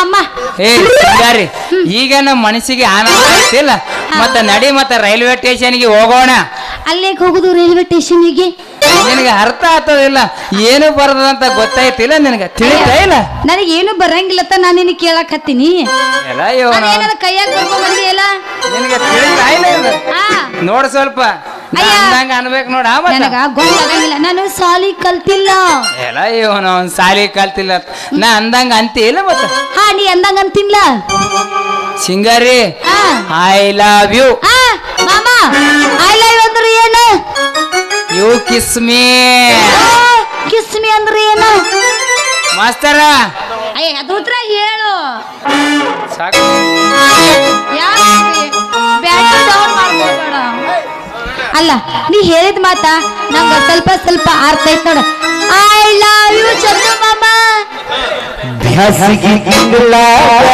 ಮಾಮ ಏ ಸಿಂಗಾರಿ ಈಗ ನಮ್ಮ ಮನಸ್ಸಿಗೆ ಆನಂದ ಆಗ್ತಿಲ್ಲ. ಮತ್ತ ನಡಿ ಮತ್ತ ರೈಲ್ವೆ ಸ್ಟೇಷನ್ಗೆ ಹೋಗೋಣ. ಅಲ್ಲೇ ಹೋಗುದು ರೈಲ್ವೆ ಸ್ಟೇಷನ್ಗೆ? ನಿನಗೆ ಅರ್ಥ ಆಗ್ತದಿಲ್ಲ. ಏನು ಬರದಂತ ಗೊತ್ತಾಯ್ತಿಲ್ಲ ನಿನಗೆ? ತಿಳಿತಾ ಇಲ್ಲ? ಬರಂಗಿಲ್ಲ ಅಂತ ನಾನು ನಿನ್ನ ಕೇಳಕ್ ಹತ್ತೀನಿ. ಎಲ್ಲ ಕೈಯಾಗ ಬರ್ಕೊಂಡ್ ಬಂದಿಯಲ್ಲ? ನಿನಗೆ ತಿಳಿತಾ ಇಲ್ಲ ಇದು? ಆ ನೋಡ್ ಸ್ವಲ್ಪ. ಅಂದಂಗ ಅನ್ಬೇಕು ನೋಡ ನನಗ ಗೊತ್ತಾಗಂಗಿಲ್ಲ ನಾನು ಸಾಲಿ ಕಲ್ತಿಲ್ಲ. ಎಲ್ಲ ಇವನು ಅವ್ನ್ ಸಾಲಿ ಕಲ್ತಿಲ್ಲ. ನಾ ಅಂದಂಗ ಅಂತಿಲ್ಲ ಮತ್ತ? ಹಾ ನೀ ಅಂದಂಗ ಅಂತಿಲ್ಲ. ಸಿಂಗಾರಿ ಆ ಐ ಲವ್ ಯು ಆ ಮಾಮ ಐ ಲವ್ ಅಂದ್ರೆ ಏನು? You kiss me kiss me ಅಂದ್ರೆ ಏನು? ಮಾಸ್ತರ. ಅಯ್ಯ ಅದು ಉತ್ತರ ಹೇಳು. ಸಾಕು. ಯಾಕೆ? ಬ್ಯಾಟ್ರಿ ಡೌನ್ ಮಾಡ್ಕೋಬೇಡ. ಅಲ್ಲ, ನೀ ಹೇಳಿದ ಮಾತ ನಂಗ ಸ್ವಲ್ಪ ಸ್ವಲ್ಪ ಅರ್ಥ ಐತ್ ನೋಡ. ಐ ಲವ್ ಯು ಚಂದು ಮಾಮ ಬ್ಯಾಸಗಿ ತಿಂಗಳಾಗ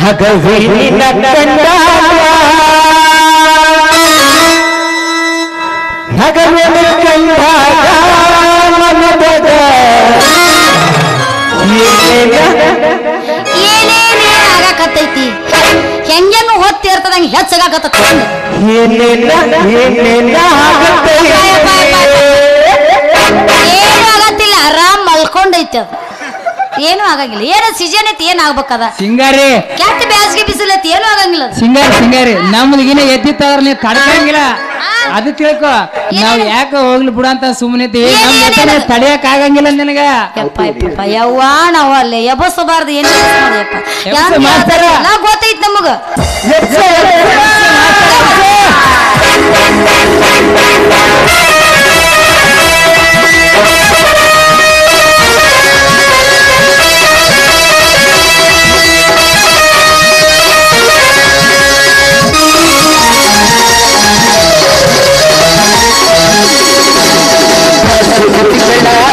ನಗವಿನ ಕಂಡಾಗ ನಗವಿನ ಕಂಡಾಗ ಏನೇನ ಆಗತ್ತೈತೆ. ಏನು ಆಗತ್ತಿಲ್ಲ? ಆರಾಮ್ ಮಲ್ಕೊಂಡೈತೆ ಅದು. ಏನು ಆಗಂಗಿಲ್ಲ. ಏನ ಸಿಜನ್ ಐತಿ ಏನ್ ಆಗ್ಬೇಕದ. ಸಿಂಗಾರಿ. ಕೆಟ್ಟ ಬ್ಯಾಸ್ಗೆ ಬಿಸಿಲೈತಿ ಏನು ಆಗಂಗಿಲ್ಲ ಅದು. ಸಿಂಗಾರಿ ಸಿಂಗಾರಿ. ನಮ್ದಿಗಿನ ಎದ್ದಿತ್ತವ್ರ ನೀವು ತಡ್ಕಂಗಿಲ್ಲ. ಅದು ತಿಳ್ಕೊ. ನಾವ್ ಯಾಕ ಹೋಗ್ಲಿ ಬಿಡ ಅಂತ ಸುಮ್ಮನೆ ನಮ್ ಜೊತೆ ತಡಿಯಕ್ ಆಗಂಗಿಲ್ಲ ನಿನಗ. ಯಪ್ಪ ಯಪ್ಪ ಯವ್ವ ನಾವು ಅಲ್ಲೇ ಎಬಸಬಾರ್ದು ಏನು ಎಬ್ಸ ಮಾಡ್ತಾರ. ನಾ ಗೊತ್ತೈತಿ ನಮಗ. కన్నా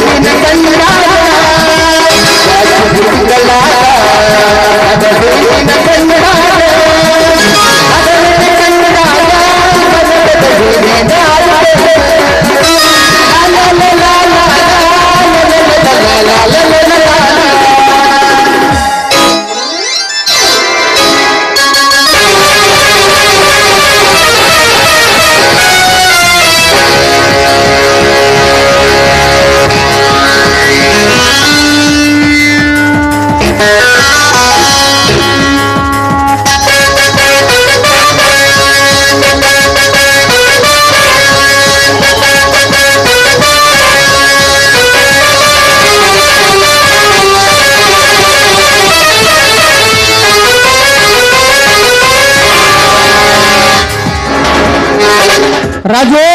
ರಾಜು?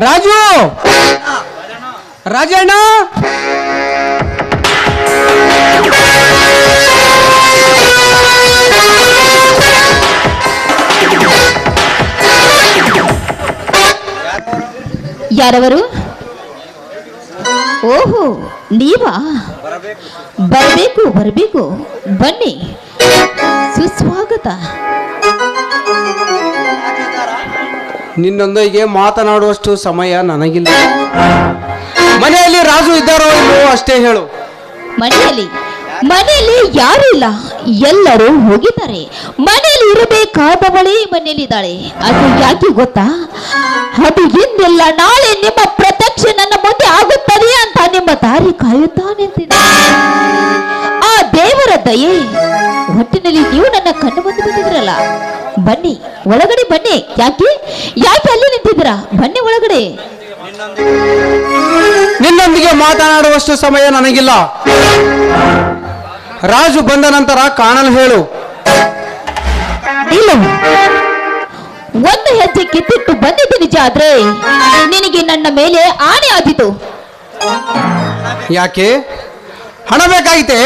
ರಾಜು? ರಾಜಣ್ಣ ಯಾರವರು? ಓಹೋ ನೀವಾ? ಬರಬೇಕು ಬರಬೇಕು ಬನ್ನಿ. ಸುಸ್ವಾಗತ. ನಿನ್ನೊಂದಿಗೆ ಮಾತನಾಡುವಷ್ಟು ಸಮಯ ನನಗಿಲ್ಲ. ಮನೆಯಲ್ಲಿ ರಾಜು ಇದ್ದಾರೋ ಇಲ್ಲೋ ಅಷ್ಟೇ ಹೇಳು. ಮನೆಯಲ್ಲಿ ಮನೆಯಲ್ಲಿ ಯಾರು ಇಲ್ಲ. ಎಲ್ಲರೂ ಹೋಗಿದ್ದಾರೆ. ಮನೆಯಲ್ಲಿ ಇರಬೇಕಾದವಳೇ ಮನೆಯಲ್ಲಿದ್ದಾಳೆ. ಅದು ಯಾಕೆ ಗೊತ್ತಾ? ಅದು ಇಂದಿಲ್ಲ, ನಾಳೆ ನಿಮ್ಮ ಪ್ರತ್ಯಕ್ಷ ನನ್ನ ಮುಂದೆ ಆಗುತ್ತದೆ ಅಂತ ನಿಮ್ಮ ದಾರಿ ಕಾಯುತ್ತಾ ನಿಂತಿದೆ ಆ ದೇವರ ದಯೆ ಒಟ್ಟಿನಲ್ಲಿ ನೀವು ನನ್ನ ಕಣ್ಣು ಮುಂದೆ ಬಂದಿದ್ರಲ್ಲ. ಬನ್ನಿ ಒಳಗಡೆ ಬನ್ನಿ. ಯಾಕೆ? ಯಾಕೆ ಅಲ್ಲಿ ನಿಂತಿದ್ರ ಬನ್ನಿ ಒಳಗಡೆ. ನಿನ್ನೊಂದಿಗೆ ಮಾತನಾಡುವಷ್ಟು ಸಮಯ ನನಗಿಲ್ಲ. ರಾಜು ಬಂದ ನಂತರ ಕಾಣಲು ಹೇಳು. ಇಲ್ಲ. ಒಂದು ಹೆಜ್ಜೆ ಕಿತ್ತಿಟ್ಟು ಬಂದಿದ್ದು ನಿಜ ಆದ್ರೆ ನಿನಗೆ ನನ್ನ ಮೇಲೆ ಆಣೆ ಆದಿತು. ಯಾಕೆ? ಹಣ ಬೇಕಾಗಿತ್ತೆ?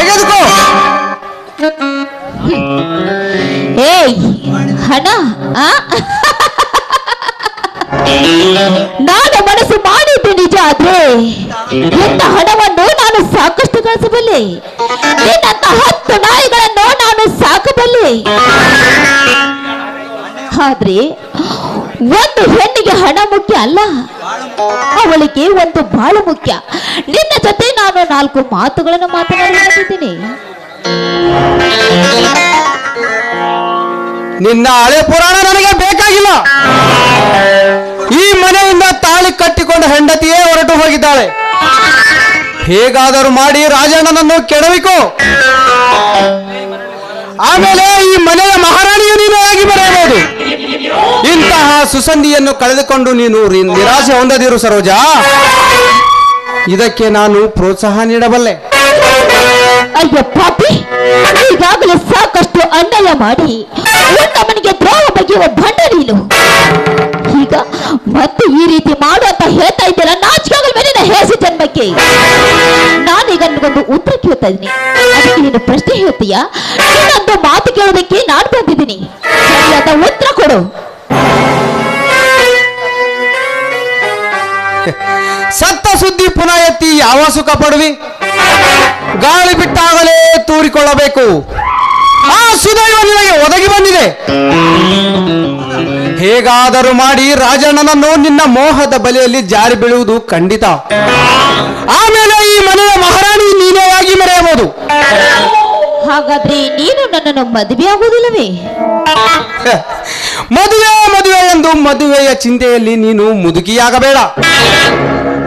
ತೆಗೆದುಕೋ. ಏಯ್, ಹಣ? ನಾನು ಮನಸ್ಸು ಮಾಡಿದ್ದು ನಿಜ ಆದ್ರೆ ಇಂಥ ಹಣವನ್ನು ನಾನು ಸಾಕಷ್ಟು ಗಳಿಸಬಲ್ಲೆ? ನಿನ್ನಂತ ಹತ್ತು ನಾಯಿಗಳನ್ನು ನಾನು ಸಾಕಬಲ್ಲೆ? ಆದ್ರೆ ಒಂದು ಹೆಣ್ಣಿಗೆ ಹಣ ಮುಖ್ಯ ಅಲ್ಲ? ಅವಳಿಗೆ ಒಂದು ಬಹಳ ಮುಖ್ಯ. ನಿನ್ನ ಜೊತೆ ನಾನು ನಾಲ್ಕು ಮಾತುಗಳನ್ನು ಮಾತನಾಡಿದ್ದೀನಿ ನಿನ್ನ ಹಳೆ ಪುರಾಣ ನನಗೆ ಬೇಕಾಗಿಲ್ಲ. ಈ ಮನೆಯಿಂದ ತಾಳಿ ಕಟ್ಟಿಕೊಂಡ ಹೆಂಡತಿಯೇ ಹೊರಟು ಹೋಗಿದ್ದಾಳೆ. ಹೇಗಾದರೂ ಮಾಡಿ ರಾಜಣ್ಣನನ್ನು ಕೆಡವಿಕೋ. ಆಮೇಲೆ ಈ ಮನೆಯ ಮಹಾರಾಣಿಯು ನೀನು ಆಗಿ ಬರೆಯಬಹುದು ಇಂತಹ ಸುಸಂಧಿಯನ್ನು ಕಳೆದುಕೊಂಡು ನೀನು ನಿರಾಶೆ ಹೊಂದದಿರು ಸರೋಜಾ. ಇದಕ್ಕೆ ನಾನು ಪ್ರೋತ್ಸಾಹ ನೀಡಬಲ್ಲೆ. ಅಯ್ಯ ಪಾಪಿ, ಈಗಾಗಲೇ ಸಾಕಷ್ಟು ಅನ್ಯಾಯ ಮಾಡಿ ಮನೆಗೆ ದ್ರೋಹ ಬಗೆಯುವ ಭಂಡ ನೀನು. ಈಗ ಮತ್ತೆ ಈ ರೀತಿ ಮಾಡು ಅಂತ ಹೇಳ್ತಾ ಇದ್ದೀರ? ನಾಚಿಕಾಗಲ್ ಮೇಲಿನ ಹೇಸಿ ಜನ್ಮಕ್ಕೆ. ನಾನೀಗ ನಿನಗೊಂದು ಉತ್ತರ ಕೇಳ್ತಾ ಇದ್ದೀನಿ. ಅದಕ್ಕೆ ನೀನು ಪ್ರಶ್ನೆ ಹೇಳ್ತೀಯಾ? ನಿನ್ನೊಂದು ಮಾತು ಕೇಳೋದಕ್ಕೆ ನಾನು ಬಂದಿದ್ದೀನಿ. ಸರಿಯಾದ ಸುದ್ದಿ ಪುನಃ ಎತ್ತಿ ಯಾವ ಸುಖ ಪಡುವಿ? ಗಾಳಿ ಬಿಟ್ಟಾಗಲೇ ತೂರಿಕೊಳ್ಳಬೇಕು. ಆ ಸುದೈವ ನಿನಗೆ ಒದಗಿ ಬಂದಿದೆ. ಹೇಗಾದರೂ ಮಾಡಿ ರಾಜಣ್ಣನನ್ನು ನಿನ್ನ ಮೋಹದ ಬಲೆಯಲ್ಲಿ ಜಾರಿ ಬೀಳುವುದು ಖಂಡಿತ. ಆಮೇಲೆ ಈ ಮನೆಯ ಮಹಾರಾಣಿ ನೀನೇ ಆಗಿ ಮೆರೆಯಬಹುದು. ಹಾಗಾದ್ರೆ ನೀನು ನನ್ನನ್ನು ಮದುವೆ ಆಗುವುದಿಲ್ಲವೇ? ಮದುವೆ ಮದುವೆ ಎಂದು ಮದುವೆಯ ಚಿಂತೆಯಲ್ಲಿ ನೀನು ಮುದುಕಿಯಾಗಬೇಡ.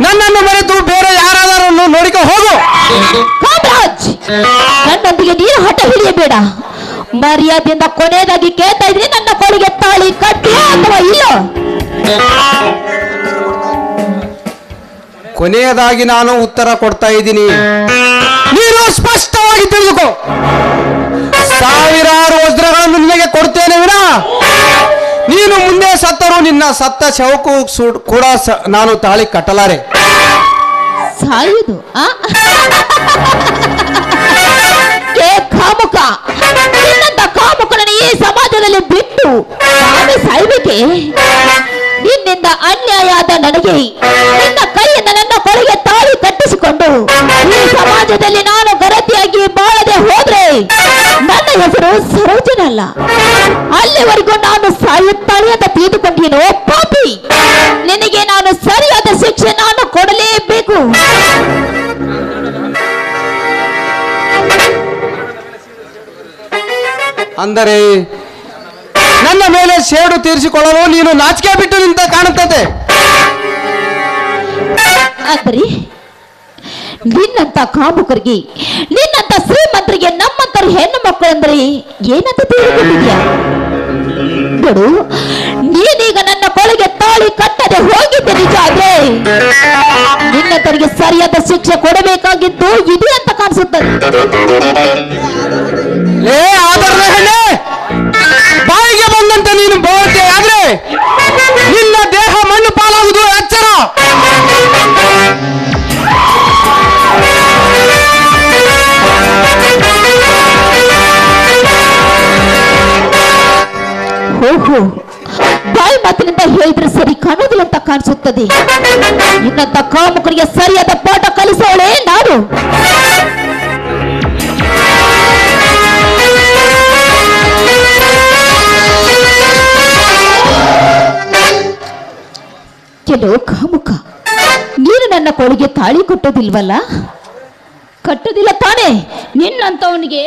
ನನ್ನನ್ನು ಮರೆತು ಬೇರೆ ಯಾರಾದರೂ ನೋಡಿಕೊ ಹೋಗು. ಕಾಮರಾಜ್ ನನ್ನೊಂದಿಗೆ ನೀನು ಹಠ ಹಿಡಿಯಬೇಡ. ಮರ್ಯಾದೆಯಿಂದ ಕೊನೆಯದಾಗಿ ಕೇಳ್ತಾ ಇದ್ರೆ ನನ್ನ ಕೊಡುಗೆ ತಾಳಿ ಕಟ್ಟಿ ಅಥವಾ ಇಲ್ಲೋ? ಕೊನೆಯದಾಗಿ ನಾನು ಉತ್ತರ ಕೊಡ್ತಾ ಇದ್ದೀನಿ. ನೀನು ಸ್ಪಷ್ಟವಾಗಿ ತಿಳಿದುಕೋ. ಸಾವಿರಾರು ವಜ್ರಗಳನ್ನು ನಿನಗೆ ಕೊಡ್ತೇನೆ ವಿನ. ನೀನು ಮುಂದೆ ಸತ್ತರೂ ನಿನ್ನ ಸತ್ತ ಶವಕ್ಕೂ ಕೂಡ ನಾನು ತಾಳಿ ಕಟ್ಟಲಾರೆ. ಈ ಸಮಾಜದಲ್ಲಿ ಬಿಟ್ಟು ಸಾಯ್ಬೇಕೆ ನಿನ್ನಿಂದ ಅನ್ಯಾಯ ಆದ ನನಗೆ ನಿನ್ನ ತಾಳಿ ಕಟ್ಟಿಸಿಕೊಂಡು ಈ ಸಮಾಜದಲ್ಲಿ ನಾನು ಗರತಿಯಾಗಿ ಬಾಳದೆ ಹೋದ್ರೆ ನನ್ನ ಹೆಸರು ಸರೋಜನಲ್ಲ. ಅಲ್ಲಿವರೆಗೂ ನಾನು ಸಾಯುತ್ತಾಳೆ ಅಂತ ತಿಳಿದುಕೊಂಡೇನು ಪಾಪಿ ನಿನಗೆ ನಾನು ಸರಿಯಾದ ಶಿಕ್ಷೆ ನಾನು ಕೊಡಲೇಬೇಕು. ಅಂದರೆ ನನ್ನ ಮೇಲೆ ಸೇಡು ತೀರಿಸಿಕೊಳ್ಳಲು ನೀನು ನಾಚಿಕೆ ಬಿಟ್ಟು ನಿಂತ ಕಾಣುತ್ತದೆ. ಅಂದ್ರೆ ನಿನ್ನಂತ ಕಾಮುಕರಿಗೆ ನಿನ್ನಂತ ಶ್ರೀಮಂತರಿಗೆ ನಮ್ಮಂತರ ಹೆಣ್ಣು ಮಕ್ಕಳಂದ್ರೆ ಏನಂತ ತಿಳಿದುಕೊಂಡಿದ್ಯಾ ನೋಡು ನೀನೀಗ ನನ್ನ ಕೊಳಗೆ ತಾಳಿ ಕಟ್ಟದೆ ಹೋಗಿದ್ದೆ ನಿಜ ಆದ್ರೆ. ನಿನ್ನಂತರಿಗೆ ಸರಿಯಾದ ಶಿಕ್ಷೆ ಕೊಡಬೇಕಾಗಿದ್ದು ಇದು ಅಂತ ಕಾಣಿಸುತ್ತದೆ ಬಾಯಿಗೆ ಬಂದಂತೆ ನೀನು ಬೋತೆ ಆದ್ರೆ ನಿನ್ನ ದೇಹ ಮಣ್ಣು ಪಾಲಾಗುವುದು ಎಚ್ಚರ ನೀವು ಬಾಯಿ ಮಾತಿನಿಂದ ಹೇಳಿದ್ರೆ ಸರಿ ಕಾಣೋದಿಲ್ಲ ಅಂತ ಕಾಣಿಸುತ್ತದೆ. ಇನ್ನಂತ ಕಾಮುಕರಿಗೆ ಸರಿಯಾದ ಪಾಠ ಕಲಿಸೋಳೆ ನಾನು. ಕೆಲವು ಕಾಮುಕ, ನೀನು ನನ್ನ ಕೊಳಿಗೆ ತಾಳಿ ಕೊಟ್ಟೋದಿಲ್ವಲ್ಲ? ಕಟ್ಟೋದಿಲ್ಲ ತಾನೇ ನಿನ್ನಂತವನಿಗೆ.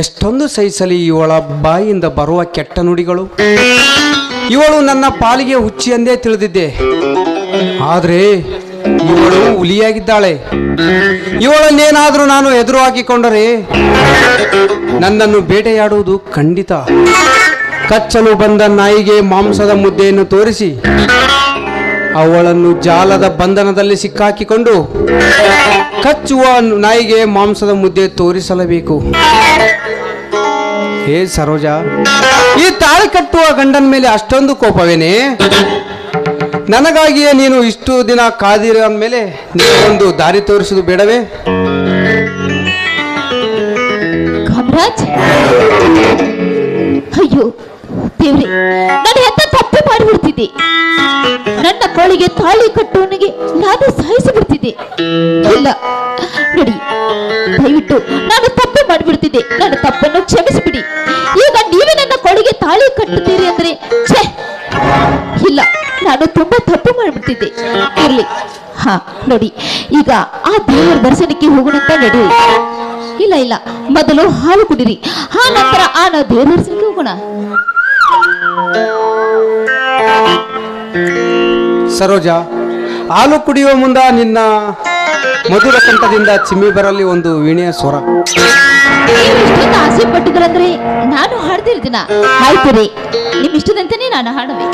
ಎಷ್ಟೊಂದು ಸಹಿಸಲಿ ಇವಳ ಬಾಯಿಯಿಂದ ಬರುವ ಕೆಟ್ಟ ನುಡಿಗಳು. ಇವಳು ನನ್ನ ಪಾಲಿಗೆ ಹುಚ್ಚಿ ಎಂದೇ ತಿಳಿದಿದ್ದೆ. ಆದರೆ ಇವಳು ಹುಲಿಯಾಗಿದ್ದಾಳೆ. ಇವಳನ್ನೇನಾದರೂ ನಾನು ಎದುರು ಹಾಕಿಕೊಂಡರೆ ನನ್ನನ್ನು ಬೇಟೆಯಾಡುವುದು ಖಂಡಿತ. ಕಚ್ಚಲು ಬಂದ ನಾಯಿಗೆ ಮಾಂಸದ ಮುದ್ದೆಯನ್ನು ತೋರಿಸಿ ಅವಳನ್ನು ಜಾಲದ ಬಂಧನದಲ್ಲಿ ಸಿಕ್ಕಾಕಿಕೊಂಡು ಕಚ್ಚುವ ನಾಯಿಗೆ ಮಾಂಸದ ಮುದ್ದೆ ತೋರಿಸಲೇಬೇಕು. ಹೇ ಸರೋಜ, ಈ ತಾಳಿ ಕಟ್ಟುವ ಗಂಡನ ಮೇಲೆ ಅಷ್ಟೊಂದು ಕೋಪವೇನೆ? ನನಗಾಗಿಯೇ ನೀನು ಇಷ್ಟು ದಿನ ಕಾದಿರ ಮೇಲೆ ಒಂದು ದಾರಿ ತೋರಿಸುದು ಬೇಡವೇ? ಅಯ್ಯೋ, ದೇವ್ರಿ, ನಾನು ಹೆತ್ತ ತಪ್ಪು ಮಾಡಿಬಿಡ್ತಿದ್ದೆ. ನನ್ನ ಕೋಳಿಗೆ ತಾಳಿ ಕಟ್ಟುವನಿಗೆ ನಾನು ಸಾಯಿಸಿ ಬಿಡ್ತಿದ್ದೆ ಇಲ್ಲ ನೋಡಿ, ದಯವಿಟ್ಟು ನಾನು ತಪ್ಪು ಮಾಡಿಬಿಡ್ತಿದ್ದೆ. ನನ್ನ ತಪ್ಪನ್ನು ಕ್ಷಮಿಸಿಬಿಡಿ. ಈಗ ನೀವೇ ನನ್ನ ಕೊಡುಗೆ ತಾಳಿ ಕಟ್ಟುತ್ತೀರಿ ಅಂದ್ರೆ ಇಲ್ಲ, ನಾನು ತುಂಬಾ ತಪ್ಪು ಮಾಡಿಬಿಡ್ತಿದ್ದೆ. ಇರ್ಲಿ. ಹಾ, ನೋಡಿ, ಈಗ ಆ ದೇವರ ದರ್ಶನಕ್ಕೆ ಹೋಗೋಣ ಅಂತ ನಡಿ. ಇಲ್ಲ ಇಲ್ಲ, ಮೊದಲು ಹಾಲು ಕುಡಿರಿ. ಆ ನಂತರ ಆ ನಾವು ದೇವರ ದರ್ಶನಕ್ಕೆ ಹೋಗೋಣ. ಸರೋಜ ಹಾಲು ಕುಡಿಯುವ ಮುಂದ ನಿನ್ನ ಮಧುರ ಕಂಠದಿಂದ ಚಿಮ್ಮಿ ಬರಲಿ ಒಂದು ವೀಣೆಯ ಸ್ವರ. ಇಷ್ಟೊಂದು ಆಸೆ ಪಟ್ಟಿದ್ರಂದ್ರೆ ನಾನು ಹಾಡ್ತಿರ್ತೀನ ಆಯ್ತು ರೀ ನಿಮ್ ಇಷ್ಟದಂತೆನೇ ನಾನು ಹಾಡುವೆ.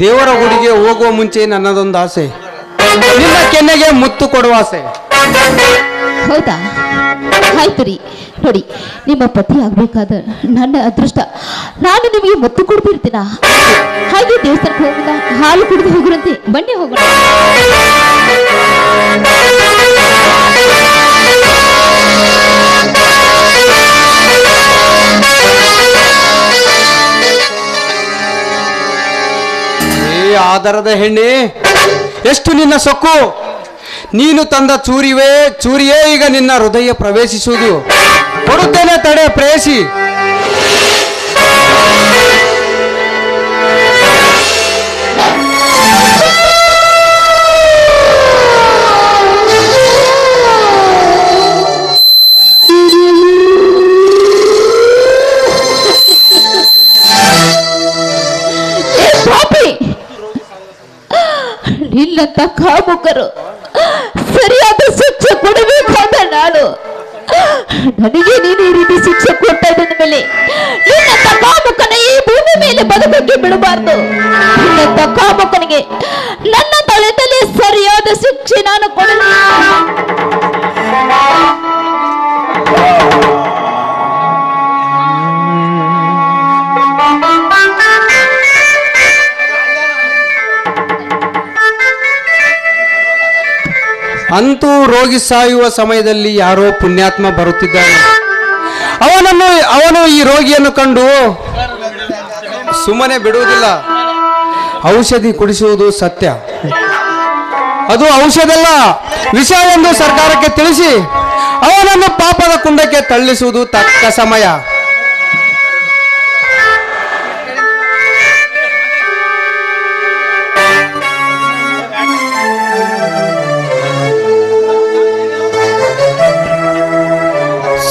ದೇವರ ಗುಡಿಗೆ ಹೋಗುವ ಮುಂಚೆ ನನ್ನದೊಂದು ಆಸೆ. ನಿನ್ನ ಕೆನ್ನೆಗೆ ಮುತ್ತು ಕೊಡುವ ಆಸೆ. ಹೌದಾ? ಆಯ್ತು ರೀ ನೋಡಿ, ನಿಮ್ಮ ಪತಿ ಆಗ್ಬೇಕಾದ ನನ್ನ ಅದೃಷ್ಟ. ನಾನು ನಿಮಗೆ ಮುತ್ತು ಕೊಡ್ತಿರ್ತೀನ? ಹಾಗೆ ದೇವಸ್ಥಾನಕ್ಕೆ ಹೋಗೋಣ ಹಾಲು ಕುಡಿದು ಹೋಗುರಂತೆ. ಬನ್ನಿ ಹೋಗೋಣ. ಆಧಾರದ ಹೆಣ್ಣೆ. ಎಷ್ಟು ನಿನ್ನ ಸೊಕ್ಕು? ನೀನು ತಂದ ಚೂರಿವೇ, ಚೂರಿಯೇ ಈಗ ನಿನ್ನ ಹೃದಯ ಪ್ರವೇಶಿಸುವುದು. ಕೊಡುತ್ತೇನೆ ತಡೆ ಪ್ರೇಯಸಿ ನಿನ್ನಂತ ಕಾಮುಕರು. ಸರಿಯಾದ ಶಿಕ್ಷೆ ಕೊಡಬೇಕಾದ ನಾನು. ನನಗೆ ನೀನು ಈ ರೀತಿ ಶಿಕ್ಷೆ ಕೊಟ್ಟ ಮೇಲೆ. ನಿನ್ನಂತ ಕಾಮುಕನ ಈ ಭೂಮಿ ಮೇಲೆ ಬದುಕಕ್ಕೆ ಬಿಡಬಾರ್ದು. ನಿನ್ನಂತ ಕಾಮುಕನಿಗೆ ನನ್ನ ತಲೆ ಸರಿಯಾದ ಶಿಕ್ಷೆ ನಾನು ಕೊಡಲಿ. ಅಂತೂ ರೋಗಿ ಸಾಯುವ ಸಮಯದಲ್ಲಿ ಯಾರೋ ಪುಣ್ಯಾತ್ಮ ಬರುತ್ತಿದ್ದಾನೆ. ಅವನನ್ನು, ಅವನು ಈ ರೋಗಿಯನ್ನು ಕಂಡು ಸುಮ್ಮನೆ ಬಿಡುವುದಿಲ್ಲ. ಔಷಧಿ ಕುಡಿಸುವುದು ಸತ್ಯ. ಅದು ಔಷಧಲ್ಲ. ವಿಷ ಎಂದು ಸರ್ಕಾರಕ್ಕೆ ತಿಳಿಸಿ, ಅವನನ್ನು ಪಾಪದ ಕುಂಡಕ್ಕೆ ತಳ್ಳಿಸುವುದು ತಕ್ಕ ಸಮಯ.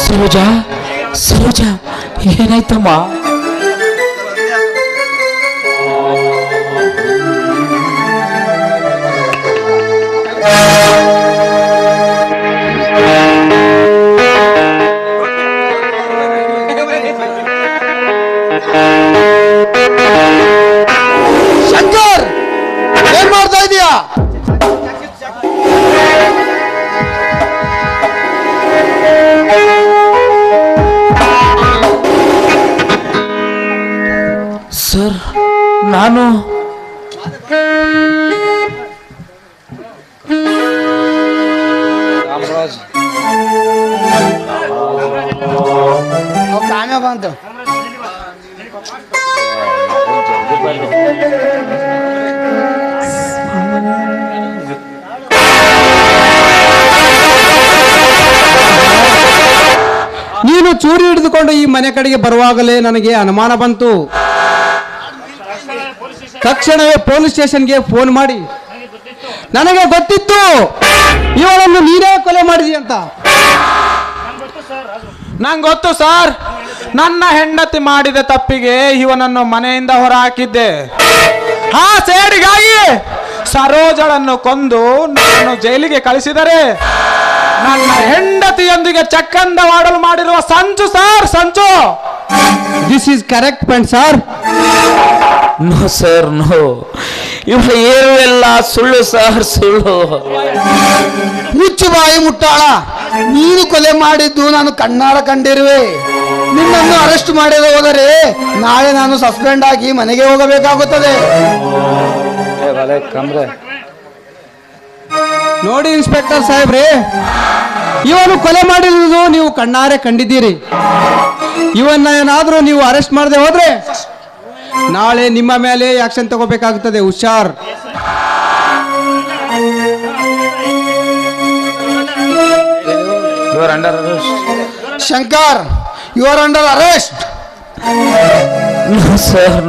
ಸರೋಜ ಸರೋಜ ಏನಾಯ್ತಮ್ಮ? ನಾನು? ಕಾಮ್ಯ ಬಂತು ನೀನು ಚೂರಿ ಹಿಡಿದುಕೊಂಡು ಈ ಮನೆ ಕಡೆಗೆ ಬರುವಾಗಲೇ ನನಗೆ ಅನುಮಾನ ಬಂತು. ತಕ್ಷಣವೇ ಪೊಲೀಸ್ ಸ್ಟೇಷನ್ಗೆ ಫೋನ್ ಮಾಡಿ. ನನಗೆ ಗೊತ್ತಿತ್ತು, ಇವಳನ್ನು ನೀನೇ ಕೊಲೆ ಮಾಡಿದಿ ಅಂತ. ನಂಗೆ ಗೊತ್ತು ಸರ್, ನನ್ನ ಹೆಂಡತಿ ಮಾಡಿದ ತಪ್ಪಿಗೆ ಇವನನ್ನು ಮನೆಯಿಂದ ಹೊರ ಹಾಕಿದ್ದೆ ಸೇಡಿಗಾಗಿ ಸರೋಜಳನ್ನು ಕೊಂದು ನಾನು ಜೈಲಿಗೆ ಕಳಿಸಿದರೆ ನನ್ನ ಹೆಂಡತಿಯೊಂದಿಗೆ ಚಕ್ಕಂದವಾಡಲು ಮಾಡಿರುವ ಸಂಚು ಸರ್, ಸಂಚು! This is correct point sir no sir no ಇವಳ ಏನು ಎಲ್ಲ ಸುಳ್ಳು ಸರ್ ಸುಳ್ಳು? ಮುಚ್ಚು ಬಾಯಿ ಮುಟ್ಟಾಳ ನೀನು ಕೊಲೆ ಮಾಡಿದ್ದು ನಾನು ಕಣ್ಣಾರ ಕಂಡಿರುವೆ. ನಿನ್ನನ್ನು ಅರೆಸ್ಟ್ ಮಾಡದೆ ಹೋದರೆ ನಾಳೆ ನಾನು ಸಸ್ಪೆಂಡ್ ಆಗಿ ಮನೆಗೆ ಹೋಗಬೇಕಾಗುತ್ತದೆ. ನೋಡಿ ಇನ್ಸ್ಪೆಕ್ಟರ್ ಸಾಹೇಬ್ರೆ ಇವನು ಕೊಲೆ ಮಾಡಿರುವುದು ನೀವು ಕಣ್ಣಾರೆ ಕಂಡಿದ್ದೀರಿ. ಇವನ್ನ ಏನಾದರೂ ನೀವು ಅರೆಸ್ಟ್ ಮಾಡದೆ ಹೋದ್ರೆ ನಾಳೆ ನಿಮ್ಮ ಮೇಲೆ ಆಕ್ಷನ್ ತಗೋಬೇಕಾಗುತ್ತದೆ ಹುಷಾರ್. Shankar you are under arrest sir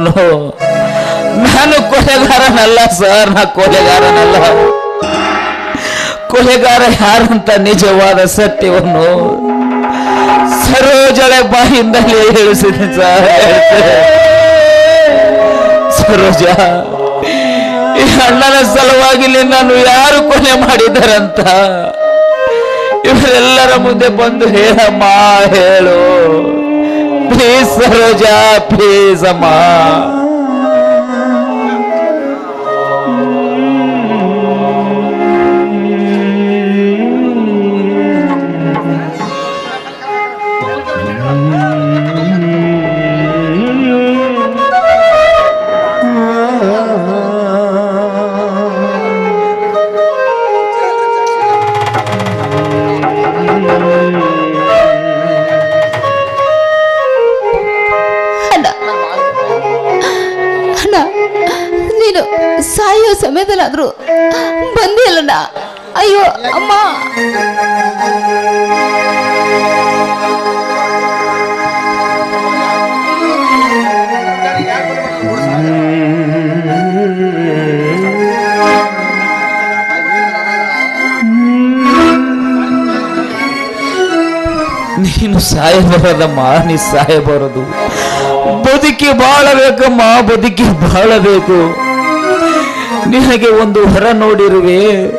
ನಾನು ಕೊಲೆಗಾರನಲ್ಲ ಸರ್ ನಾ ಕೊಲೆಗಾರನಲ್ಲ. ಕೊಲೆಗಾರ ಯಾರಂತ ನಿಜವಾದ ಸತ್ಯವನ್ನು ಸರೋಜಳ ಬಾಯಿಂದಲೇ ಹೇಳಿಸಿದ ಸರ್. ಸರೋಜ, ಈ ಅಣ್ಣನ ಸಲುವಾಗಿ ನಾನು ಯಾರು ಕೊಲೆ ಮಾಡಿದರಂತ? ಇವರೆಲ್ಲರ ಮುಂದೆ ಬಂದು ಹೇಳಮ್ಮ, ಹೇಳು. ಪ್ಲೀಸ್ ಸರೋಜಾ, ಪ್ಲೀಸ್ ಅಮ್ಮ. ನೀನು ಸಾಯಬಾರದಮ್ಮ ನೀ ಸಾಯಬಾರದು. ಬದುಕಿ ಬಾಳಬೇಕಮ್ಮ ಬದುಕಿ ಬಾಳಬೇಕು. ನಿನಗೆ ಒಂದು ಹೊರ ನೋಡಿರುವೆ.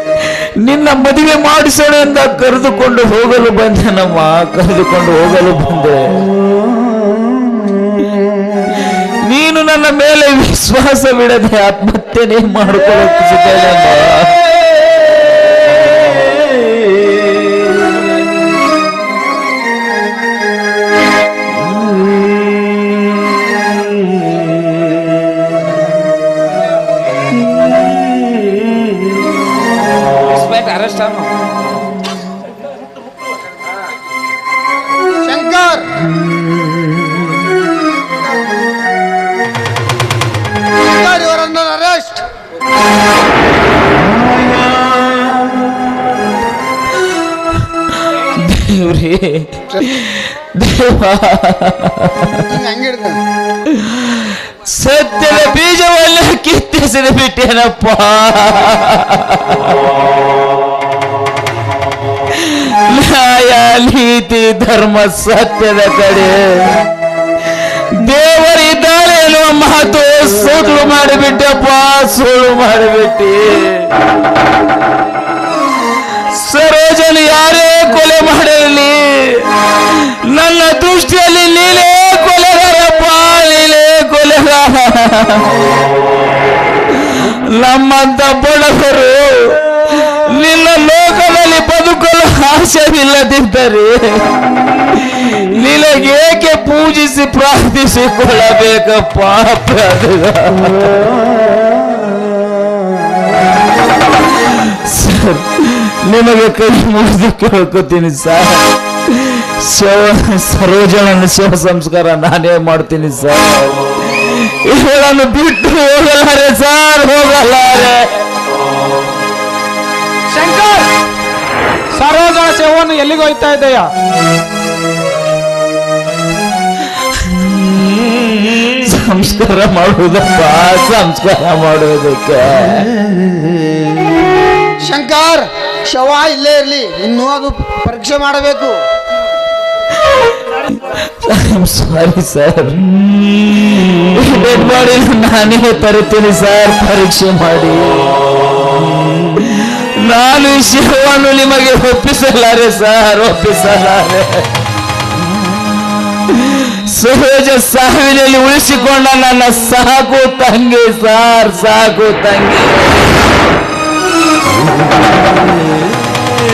ನಿನ್ನ ಮದುವೆ ಮಾಡಿಸೋಣ ಅಂತ ಕರೆದುಕೊಂಡು ಹೋಗಲು ಬಂದೆನಮ್ಮ ಕರೆದುಕೊಂಡು ಹೋಗಲು ಬಂದೆ. ನೀನು ನನ್ನ ಮೇಲೆ ವಿಶ್ವಾಸವಿಡದೆ ಆತ್ಮಹತ್ಯೆನೇ ಮಾಡಿಕೊಳ್ಳುತ್ತಿದ್ದೇನಮ್ಮ ಶಂಕರ್ ಇವರನ್ನು ಅರೆಸ್ಟ್ ದೇವ್ರೇ ದೇವಾ ಸತ್ಯದ ಬೀಜವನ್ನು ಕಿತ್ತೆಸೆದು ಬಿಟ್ಟೇನಪ್ಪ. ನ್ಯಾಯ ನೀತಿ, ಧರ್ಮ, ಸತ್ಯದ ಕಡೆ. ದೇವರಿದ್ದಾಳೆ ಎನ್ನುವ ಮಾತು ಸುಳ್ಳು ಮಾಡಿಬಿಟ್ಟಪ್ಪ, ಸುಳ್ಳು ಮಾಡಿಬಿಟ್ಟಿ. ಸರೋಜನು ಯಾರೇ ಕೊಲೆ ಮಾಡಿರಲಿ, ನನ್ನ ದೃಷ್ಟಿಯಲ್ಲಿ ನೀಲೇ ಕೊಲೆಗಾರಪ್ಪ ನೀಲೇ ಕೊಲೆಗಾರ. ನಮ್ಮಂತ ಬಡವರು ನಿನ್ನ ಬದುಕಲು ಆಶವಿಲ್ಲದಿದ್ದರೆ ನಿನಗೇಕೆ ಪೂಜಿಸಿ ಪ್ರಾರ್ಥಿಸಿಕೊಳ್ಳಬೇಕಪ್ಪ ನಿಮಗೆ ಕೈ ಮುಗಿದು ಕೇಳ್ಕೊತೀನಿ, ಸರ್. ಶಿವ ಸರೋಜನನ್ನು ಶಿವ ಸಂಸ್ಕಾರ ನಾನೇ ಮಾಡ್ತೀನಿ, ಸರ್. ಇವಳನ್ನು ಬಿಟ್ಟು ಹೋಗಲಾರೆ, ಸರ್, ಹೋಗಲಾರೆ. ಶಂಕರ್! ಸರೋಜನ ಶವವನ್ನು ಎಲ್ಲಿಗೆ ಹೋಯ್ತಾ ಇದ್ದೆಯಾ? ಸಂಸ್ಕಾರ ಮಾಡುವುದಪ್ಪ ಸಂಸ್ಕಾರ ಮಾಡುವುದಕ್ಕೆ. ಶಂಕರ್ ಶವ ಇಲ್ಲೇ ಇರ್ಲಿ ಇನ್ನೂ ಅದು ಪರೀಕ್ಷೆ ಮಾಡಬೇಕು. ಸಾರಿ ಸರ್ ಡೆಡ್ ಬಾಡಿ ನಾನೇ ತರುತ್ತೀನಿ ಸರ್ ಪರೀಕ್ಷೆ ಮಾಡಿ. ನಾನು ಈ ಶಿವವನ್ನು ನಿಮಗೆ ಒಪ್ಪಿಸಲಾರೆ ಸರ್, ಒಪ್ಪಿಸಲಾರೆ. ಸಹಜ ಸಾವಿನಲ್ಲಿ ಉಳಿಸಿಕೊಂಡ ನನ್ನ ಸಾಕು ತಂಗಿ ಸಾರ್, ಸಾಕು ತಂಗಿ.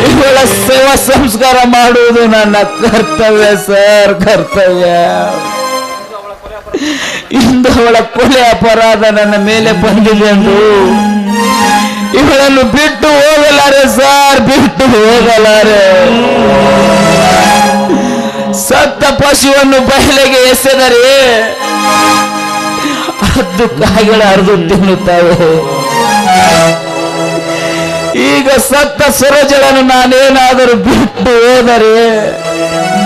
ಇವಳ ಸೇವಾ ಸಂಸ್ಕಾರ ಮಾಡುವುದು ನನ್ನ ಕರ್ತವ್ಯ ಸರ್, ಕರ್ತವ್ಯ. ಇಂದು ಅವಳ ಕೊಲೆ ಅಪರಾಧ ನನ್ನ ಮೇಲೆ ಬಂದಿದೆ ಎಂದು. ಇವಳನ್ನು ಬಿಟ್ಟು ಹೋಗಲಾರೆ ಸರ್, ಬಿಟ್ಟು ಹೋಗಲಾರೆ. ಸತ್ತ ಪಶುವನ್ನು ಬಯಲಿಗೆ ಎಸೆದರೆ ಹದ್ದು ಕಾಯಿಗಳ ಹರಿದು ತಿನ್ನುತ್ತವೆ. ಈಗ ಸತ್ತ ಸುರಜಳನ್ನು ನಾನೇನಾದರೂ ಬಿಟ್ಟು ಹೋದರೆ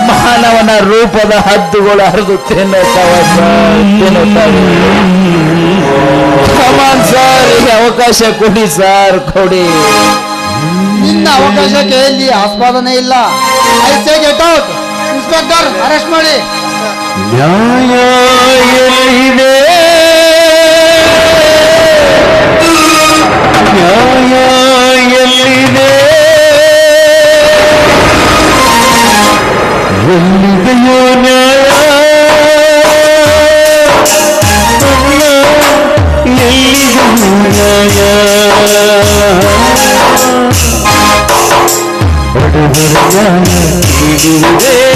ಮಾನವನ ರೂಪದ ಹದ್ದುಗಳು ಹರಿದು ತಿನ್ನುತ್ತವೆ ತಿನ್ನುತ್ತವೆ. ಕಮಾನ್ ಸರ್ ಈಗ ಅವಕಾಶ ಕೊಡಿ ಸರ್ ಕೊಡಿ. ನಿನ್ನ ಅವಕಾಶ ಕೇಳಿ ಆಸ್ಪಾದನೆ ಇಲ್ಲ. I say get out inspector arrest ಮಾಡಿ. ನ್ಯಾಯ ಎಲ್ಲಿದೆ ನ್ಯಾಯ ಎಲ್ಲಿದೆ ನ್ಯಾಯ,